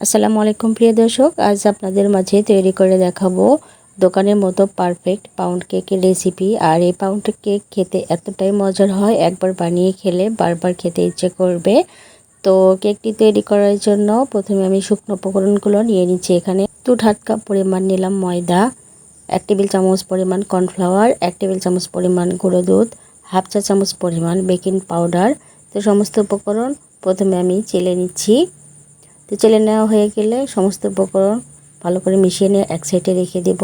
আসসালামু আলাইকুম, প্রিয় দর্শক। আজ আপনাদের মাঝে তৈরি করে দেখাবো দোকানের মতো পারফেক্ট পাউন্ড কেকের রেসিপি আর এই পাউন্ড কেক খেতে এতটাই মজার হয়, একবার বানিয়ে খেলে বারবার খেতে ইচ্ছে করবে। তো কেকটি তৈরি করার জন্য প্রথমে আমি শুকনো উপকরণগুলো নিয়ে নিচ্ছি এখানে। দু কাপ পরিমাণ নিলাম ময়দা, এক টেবিল চামচ পরিমাণ কর্নফ্লাওয়ার এক টেবিল চামচ পরিমাণ গুঁড়ো দুধ, হাফ চা চামচ পরিমাণ বেকিং পাউডার তো সমস্ত উপকরণ প্রথমে আমি চেলে নিচ্ছি। তো চেলে নেওয়া হয়ে গেলে সমস্ত উপকরণ ভালো করে মিশিয়ে নিয়ে এক সাইডে রেখে দেব।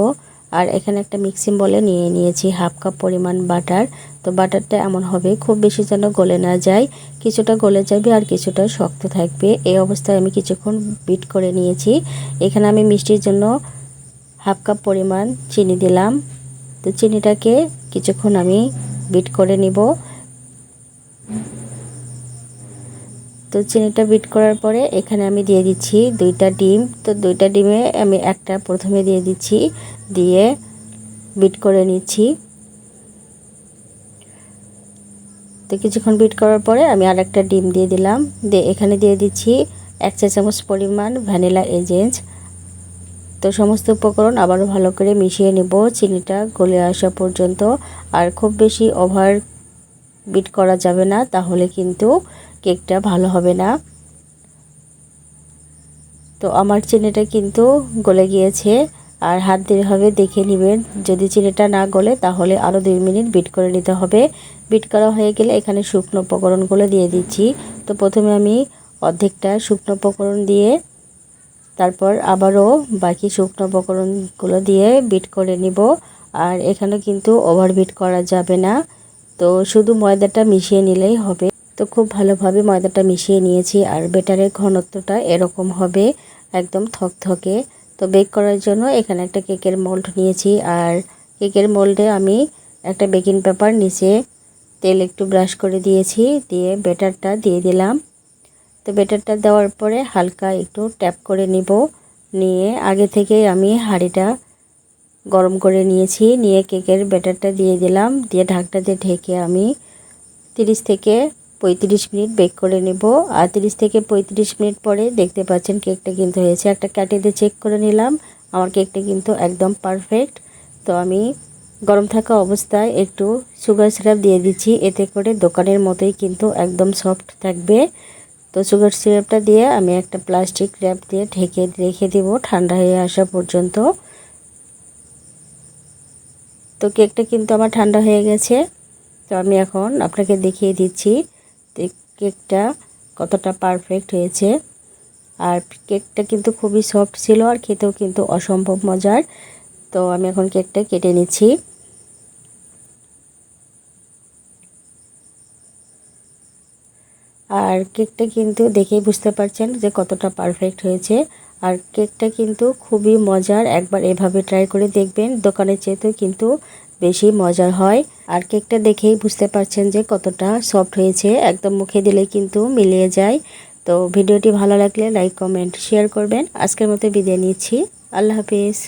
আর এখানে একটা মিক্সিং বলে নিয়ে নিয়েছি হাফ কাপ পরিমাণ বাটার। তো বাটারটা এমন হবে, খুব বেশি যেন গলে না যায়। কিছুটা গলে যাবে আর কিছুটা শক্ত থাকবে। এই অবস্থায় আমি কিছুক্ষণ বিট করে নিয়েছি। এখানে আমি মিষ্টির জন্য হাফ কাপ পরিমাণ চিনি দিলাম। তো চিনিটাকে কিছুক্ষণ আমি বিট করে নিব। তো চিনিটা বিট করার পরে এখানে আমি দিয়ে দিচ্ছি দুইটা ডিম। তো দুইটা ডিমে আমি একটা প্রথমে দিয়ে দিচ্ছি, দিয়ে বিট করে নিচ্ছি। তো কিছুক্ষণ বিট করার পরে আমি আর একটা ডিম দিয়ে দিলাম। দিয়ে এখানে দিয়ে দিচ্ছি এক চা চামচ পরিমাণ ভ্যানিলা এজেন্স তো সমস্ত উপকরণ আবারও ভালো করে মিশিয়ে নেব, চিনিটা গলে আসা পর্যন্ত। আর খুব বেশি ওভার বিট করা যাবে না, তাহলে কিন্তু কেকটা ভালো হবে না। তো আমার চিনিটা কিন্তু গলে গিয়েছে। আর হাত দিয়ে দেখে নেবেন। যদি চিনিটা না গলে, তাহলে আরও দুই মিনিট বিট করে নিতে হবে। বিট করা হয়ে গেলে এখানে শুকনো উপকরণগুলো দিয়ে দিচ্ছি। তো প্রথমে আমি অর্ধেকটা শুকনো উপকরণ দিয়ে, তারপর আবারও বাকি শুকনো উপকরণগুলো দিয়ে বিট করে নিব। আর এখানে কিন্তু ওভার বিট করা যাবে না। তো শুধু ময়দাটা মিশিয়ে নিলেই হবে। তো খুব ভালোভাবে ময়দাটা মিশিয়ে নিয়েছি আর বেটারের ঘনত্বটা এরকম হবে, একদম থকথকে। তো বেক করার জন্য এখানে একটা কেকের মোল্ড নিয়েছি আর কেকের মোল্ডে আমি একটা বেকিং পেপার নিচে তেল একটু ব্রাশ করে দিয়েছি, দিয়ে বেটারটা দিয়ে দিলাম। তো বেটারটা দেওয়ার পরে হালকা একটু ট্যাপ করে নিব, নিয়ে আগে থেকে আমি হাঁড়িটা গরম করে নিয়েছি, নিয়ে কেকের ব্যাটারটা দিয়ে দিলাম, দিয়ে ঢাকটাতে ঢেকে আমি 30 থেকে পঁয়ত্রিশ মিনিট বেক করে নেব। আর তিরিশ থেকে পঁয়ত্রিশ মিনিট পরে দেখতে পাচ্ছেন কেকটা কিন্তু হয়েছে। একটা কাটে দিয়ে চেক করে নিলাম। আমার কেকটা কিন্তু একদম পারফেক্ট তো আমি গরম থাকা অবস্থায় একটু সুগার সিরাপ দিয়ে দিচ্ছি। এতে করে দোকানের মতোই কিন্তু একদম সফট থাকবে। তো সুগার সিরাপটা দিয়ে আমি একটা প্লাস্টিক র্যাপ দিয়ে ঢেকে রেখে দেবো ঠান্ডা হয়ে আসা পর্যন্ত। তো কেকটা কিন্তু আমার ঠান্ডা হয়ে গেছে। তো আমি এখন আপনাকে দেখিয়ে দিচ্ছি। কেকটা কতটা পারফেক্ট হয়েছে। আর কেকটা কিন্তু খুবই সফট ছিল আর খেতেও কিন্তু অসম্ভব মজার। তো আমি এখন কেকটা কেটে নিচ্ছি। আর কেকটা কিন্তু দেখেই বুঝতে পারছেন যে কতটা পারফেক্ট হয়েছে। আর কেকটা কিন্তু খুবই মজার, একবার এভাবে ট্রাই করে দেখবেন। দোকানের চেয়েতেও কিন্তু বেশি মজার হয়। আর কেকটা দেখেই বুঝতে পারছেন যে কতটা সফট হয়েছে। একদম মুখে দিলে কিন্তু মিলিয়ে যায়। তো ভিডিওটি ভালো লাগলে লাইক কমেন্ট শেয়ার করবেন। আজকের মতো বিদায় নিচ্ছি। আল্লাহ হাফিজ।